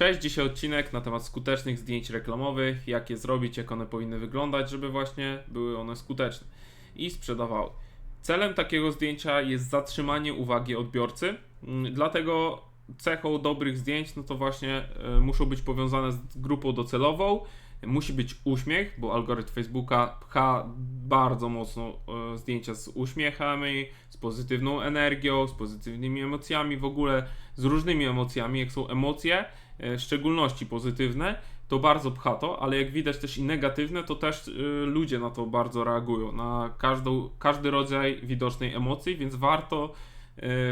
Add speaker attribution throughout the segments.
Speaker 1: Cześć, dzisiaj odcinek na temat skutecznych zdjęć reklamowych, jak je zrobić, jak one powinny wyglądać, żeby właśnie były one skuteczne i sprzedawały. Celem takiego zdjęcia jest zatrzymanie uwagi odbiorcy, mm, dlatego cechą dobrych zdjęć, no to właśnie e, muszą być powiązane z grupą docelową, musi być uśmiech, bo algorytm Facebooka pcha bardzo mocno e, zdjęcia z uśmiechami, z pozytywną energią, z pozytywnymi emocjami, w ogóle z różnymi emocjami. Jak są emocje, e, w szczególności pozytywne, to bardzo pcha to, ale jak widać też i negatywne, to też ludzie na to bardzo reagują, na każdą, każdy rodzaj widocznej emocji, więc warto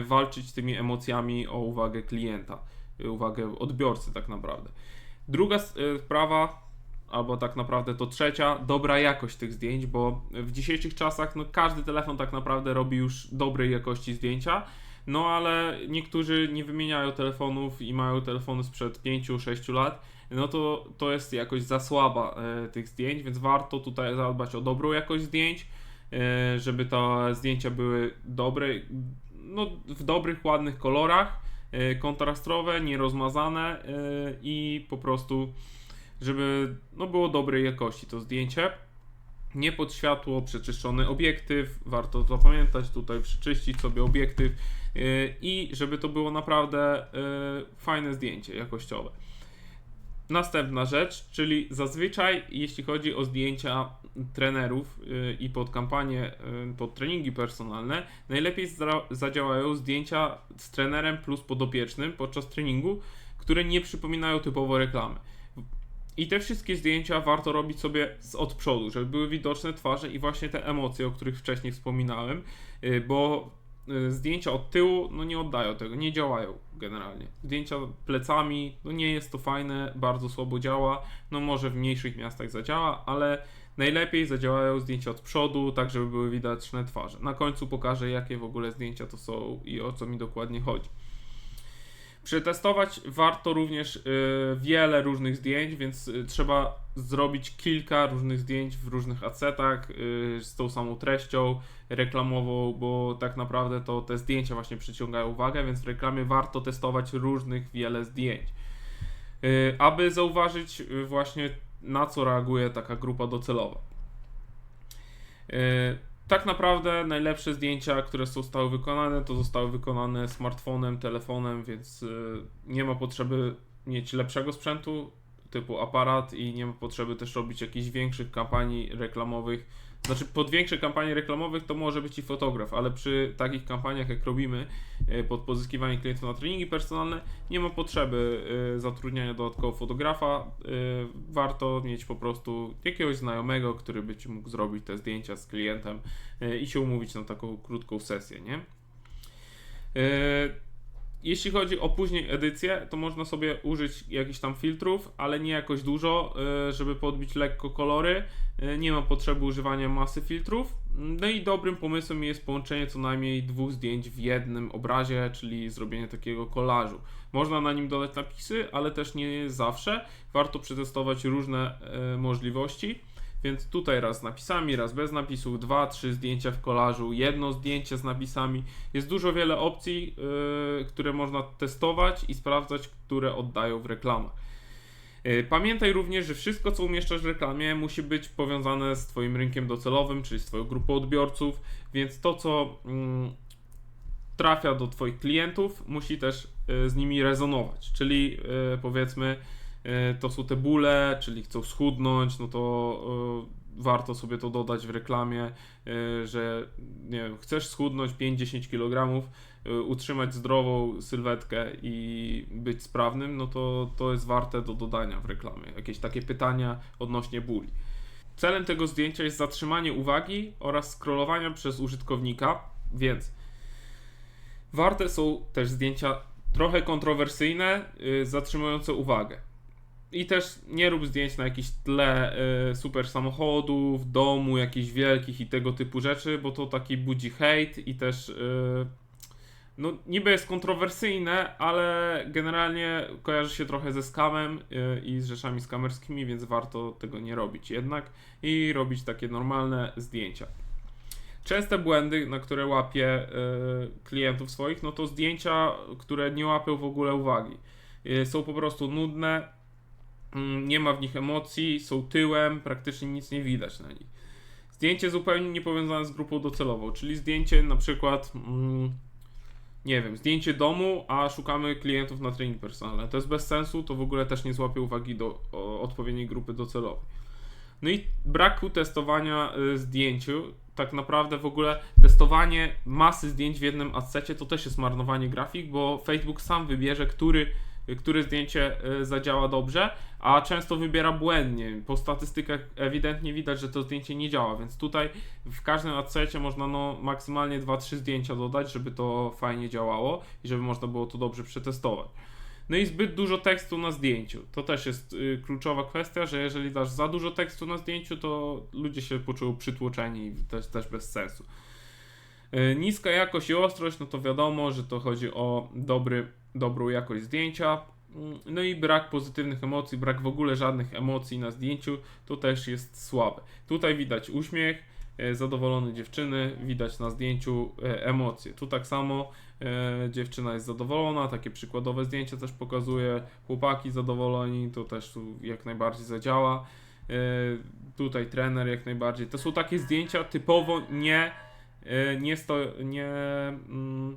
Speaker 1: walczyć z tymi emocjami o uwagę klienta, e, uwagę odbiorcy tak naprawdę. Druga e, sprawa, albo tak naprawdę to trzecia, dobra jakość tych zdjęć, bo w dzisiejszych czasach no, każdy telefon tak naprawdę robi już dobrej jakości zdjęcia, no ale niektórzy nie wymieniają telefonów i mają telefony sprzed 5-6 lat, no to to jest jakoś za słaba e, tych zdjęć, więc warto tutaj zadbać o dobrą jakość zdjęć, e, żeby te zdjęcia były dobre, no w dobrych, ładnych kolorach, e, kontrastowe, nierozmazane e, i po prostu żeby no, było dobrej jakości to zdjęcie. Nie pod światło, przeczyszczony obiektyw, warto to pamiętać, tutaj przeczyścić sobie obiektyw yy, i żeby to było naprawdę fajne zdjęcie jakościowe. Następna rzecz, czyli zazwyczaj jeśli chodzi o zdjęcia trenerów yy, i pod kampanię, yy, pod treningi personalne, najlepiej zadziałają zdjęcia z trenerem plus podopiecznym podczas treningu, które nie przypominają typowo reklamy. I te wszystkie zdjęcia warto robić sobie z od przodu, żeby były widoczne twarze i właśnie te emocje, o których wcześniej wspominałem, y, bo y, zdjęcia od tyłu no nie oddają tego, nie działają generalnie. Zdjęcia plecami, no nie jest to fajne, bardzo słabo działa, no może w mniejszych miastach zadziała, ale najlepiej zadziałają zdjęcia od przodu, tak żeby były widoczne twarze. Na końcu pokażę jakie w ogóle zdjęcia to są i o co mi dokładnie chodzi. Przetestować warto również y, wiele różnych zdjęć, więc y, trzeba zrobić kilka różnych zdjęć w różnych acetach y, z tą samą treścią reklamową, bo tak naprawdę to te zdjęcia właśnie przyciągają uwagę, więc w reklamie warto testować różnych wiele zdjęć. Aby zauważyć właśnie na co reaguje taka grupa docelowa. Tak naprawdę najlepsze zdjęcia, które zostały wykonane, to zostały wykonane smartfonem, telefonem, więc y, nie ma potrzeby mieć lepszego sprzętu typu aparat i nie ma potrzeby też robić jakichś większych kampanii reklamowych. Znaczy, pod większe kampanie reklamowych to może być i fotograf, ale przy takich kampaniach, jak robimy y, pod pozyskiwanie klientów na treningi personalne, nie ma potrzeby y, zatrudniania dodatkowo fotografa. Y, Warto mieć po prostu jakiegoś znajomego, który by ci mógł zrobić te zdjęcia z klientem i się umówić na taką krótką sesję, nie? Jeśli chodzi o później edycję, to można sobie użyć jakichś tam filtrów, ale nie jakoś dużo, y, żeby podbić lekko kolory. Y, Nie ma potrzeby używania masy filtrów. No i dobrym pomysłem jest połączenie co najmniej dwóch zdjęć w jednym obrazie, czyli zrobienie takiego kolażu. Można na nim dodać napisy, ale też nie zawsze. Warto przetestować różne e, możliwości. Więc tutaj raz z napisami, raz bez napisów, dwa, trzy zdjęcia w kolażu, jedno zdjęcie z napisami. Jest dużo wiele opcji, yy, które można testować i sprawdzać, które oddają w reklamach. Yy, Pamiętaj również, że wszystko, co umieszczasz w reklamie, musi być powiązane z Twoim rynkiem docelowym, czyli z Twoją grupą odbiorców, więc to, co mm, trafia do Twoich klientów, musi też yy, z nimi rezonować. Czyli yy, powiedzmy, to są te bóle, czyli chcą schudnąć, no to yy, warto sobie to dodać w reklamie, yy, że nie wiem, chcesz schudnąć 5-10 kg, utrzymać zdrową sylwetkę i być sprawnym, no to to jest warte do dodania w reklamie. Jakieś takie pytania odnośnie bóli. Celem tego zdjęcia jest zatrzymanie uwagi oraz scrollowania przez użytkownika, więc warte są też zdjęcia trochę kontrowersyjne, zatrzymujące uwagę. I też nie rób zdjęć na jakieś tle y, super samochodów, domu, jakichś wielkich i tego typu rzeczy, bo to taki budzi hejt i też y, no niby jest kontrowersyjne, ale generalnie kojarzy się trochę ze skamem y, i z rzeczami skamerskimi, więc warto tego nie robić jednak i robić takie normalne zdjęcia. Częste błędy, na które łapię y, klientów swoich, no to zdjęcia, które nie łapią w ogóle uwagi. y, są po prostu nudne, nie ma w nich emocji, są tyłem, praktycznie nic nie widać na nich. Zdjęcie zupełnie niepowiązane z grupą docelową, czyli zdjęcie na przykład, mm, nie wiem, zdjęcie domu, a szukamy klientów na trening personalny. To jest bez sensu, to w ogóle też nie złapie uwagi do o, odpowiedniej grupy docelowej. No i braku testowania y, zdjęciu, tak naprawdę w ogóle testowanie masy zdjęć w jednym asecie to też jest marnowanie grafik, bo Facebook sam wybierze, który, które zdjęcie y, zadziała dobrze, a często wybiera błędnie. Po statystykach ewidentnie widać, że to zdjęcie nie działa, więc tutaj w każdym asecie można no, maksymalnie 2-3 zdjęcia dodać, żeby to fajnie działało i żeby można było to dobrze przetestować. No i zbyt dużo tekstu na zdjęciu. To też jest y, kluczowa kwestia, że jeżeli dasz za dużo tekstu na zdjęciu, to ludzie się poczują przytłoczeni i jest też bez sensu. Y, niska jakość i ostrość, no to wiadomo, że to chodzi o dobry, dobrą jakość zdjęcia. Mm, No i brak pozytywnych emocji, brak w ogóle żadnych emocji na zdjęciu, to też jest słabe. Tutaj widać uśmiech, e, zadowolone dziewczyny, widać na zdjęciu e, emocje. Tu tak samo e, dziewczyna jest zadowolona, takie przykładowe zdjęcia też pokazuje, chłopaki zadowoleni, to też tu jak najbardziej zadziała. E, Tutaj trener jak najbardziej. To są takie zdjęcia typowo nie, e, nie, sto, nie, mm,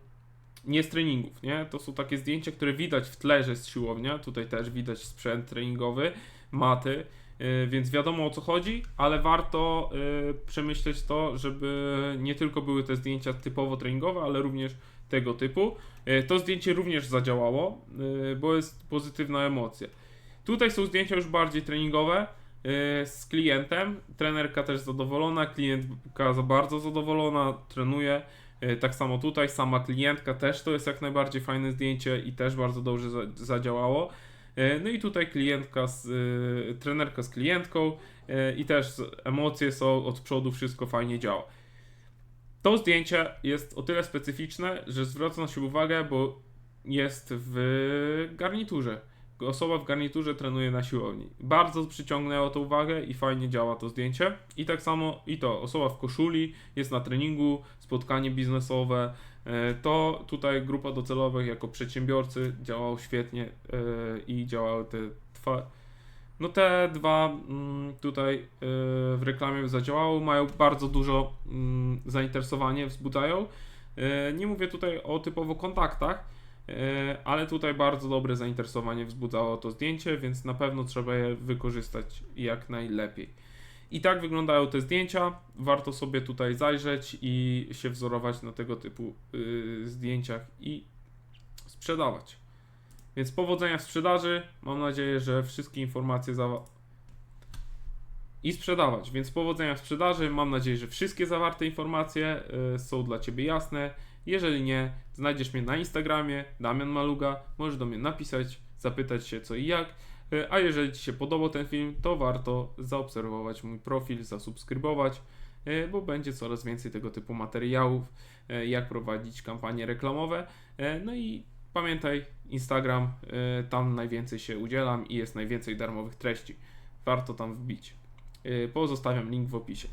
Speaker 1: nie z treningów, nie? To są takie zdjęcia, które widać w tle, że jest siłownia. Tutaj też widać sprzęt treningowy, maty, yy, więc wiadomo o co chodzi, ale warto yy, przemyśleć to, żeby nie tylko były te zdjęcia typowo treningowe, ale również tego typu. To zdjęcie również zadziałało, bo jest pozytywna emocja. Tutaj są zdjęcia już bardziej treningowe z klientem. Trenerka też zadowolona, klientka za bardzo zadowolona, trenuje. E, Tak samo tutaj, sama klientka też to jest jak najbardziej fajne zdjęcie i też bardzo dobrze za, zadziałało. E, No i tutaj klientka, z, e, trenerka z klientką e, i też emocje są od przodu, wszystko fajnie działa. To zdjęcie jest o tyle specyficzne, że zwraca się uwagę, bo jest w garniturze. Osoba w garniturze trenuje na siłowni. Bardzo przyciągnęło to uwagę i fajnie działa to zdjęcie. I tak samo i to, osoba w koszuli jest na treningu, spotkanie biznesowe. E, To tutaj grupa docelowych jako przedsiębiorcy działało świetnie e, i działały te dwa. No te dwa mm, tutaj e, w reklamie zadziałały, mają bardzo dużo mm, zainteresowanie, wzbudzają. Nie mówię tutaj o typowo kontaktach, ale tutaj bardzo dobre zainteresowanie wzbudzało to zdjęcie, więc na pewno trzeba je wykorzystać jak najlepiej. I tak wyglądają te zdjęcia. Warto sobie tutaj zajrzeć i się wzorować na tego typu y, zdjęciach i sprzedawać. Więc powodzenia w sprzedaży. Mam nadzieję, że wszystkie informacje zawa- i sprzedawać. Więc powodzenia w sprzedaży. Mam nadzieję, że wszystkie zawarte informacje y, są dla Ciebie jasne. Jeżeli nie, znajdziesz mnie na Instagramie, Damian Maluga. Możesz do mnie napisać, zapytać się co i jak. Y, A jeżeli Ci się podobał ten film, to warto zaobserwować mój profil, zasubskrybować, y, bo będzie coraz więcej tego typu materiałów, y, jak prowadzić kampanie reklamowe. No i pamiętaj, Instagram, tam najwięcej się udzielam i jest najwięcej darmowych treści. Warto tam wbić. Pozostawiam link w opisie.